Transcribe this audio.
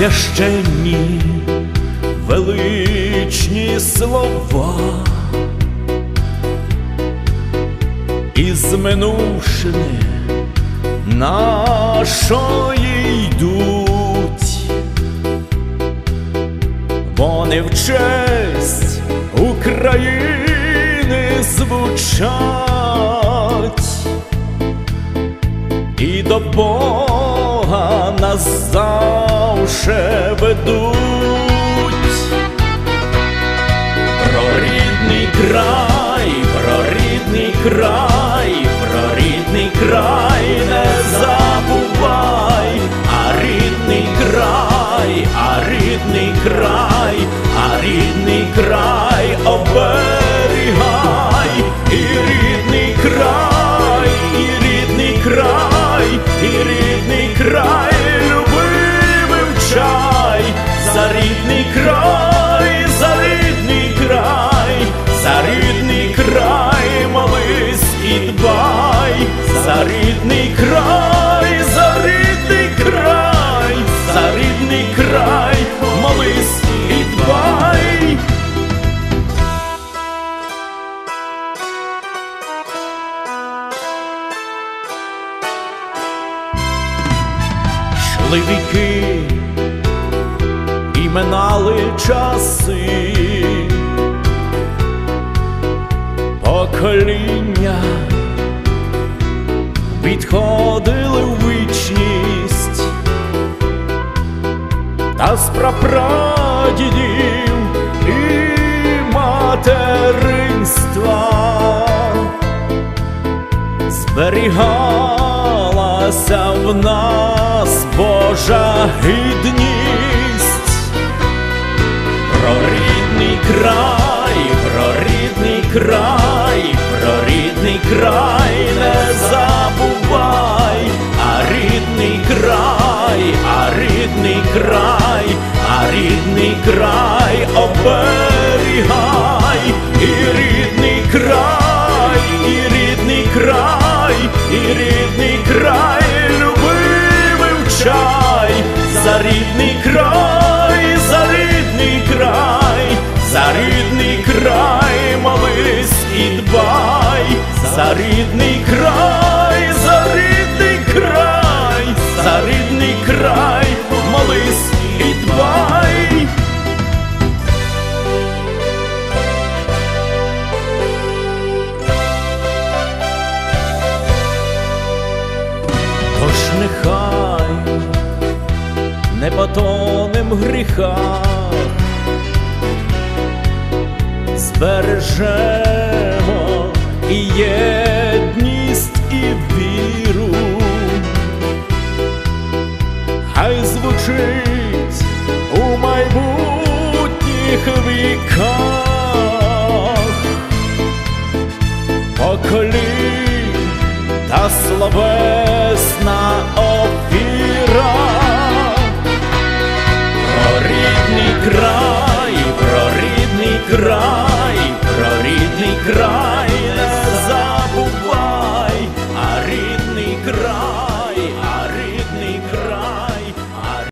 священні величні слова. Із минувшини нашої йдуть, вони в честь України звучать. І до Бога нас завше ведуть. Про рідний край, про рідний край, про рідний край не забувай, а рідний край, а рідний край, а рідний край оберігай, за рідний край, за рідний край, за рідний край, молись і дбай, за рідний край, за рідний край, за рідний край, молись і дбай. Йшли віки минали часи, покоління відходили в вічність, та з прапрадідів і материнства зберігалася в нас Божа гідність, край, про рідний край, про рідний край не забувай, а рідний край, а рідний край, а рідний край оберігай, і рідний край, і дбай, за рідний край, за рідний край, за рідний край, молись і дбай. Тож нехай не потонем в гріхах, збережемо і єдність, і віру, хай звучить у майбутніх віках. Поколінь та словесна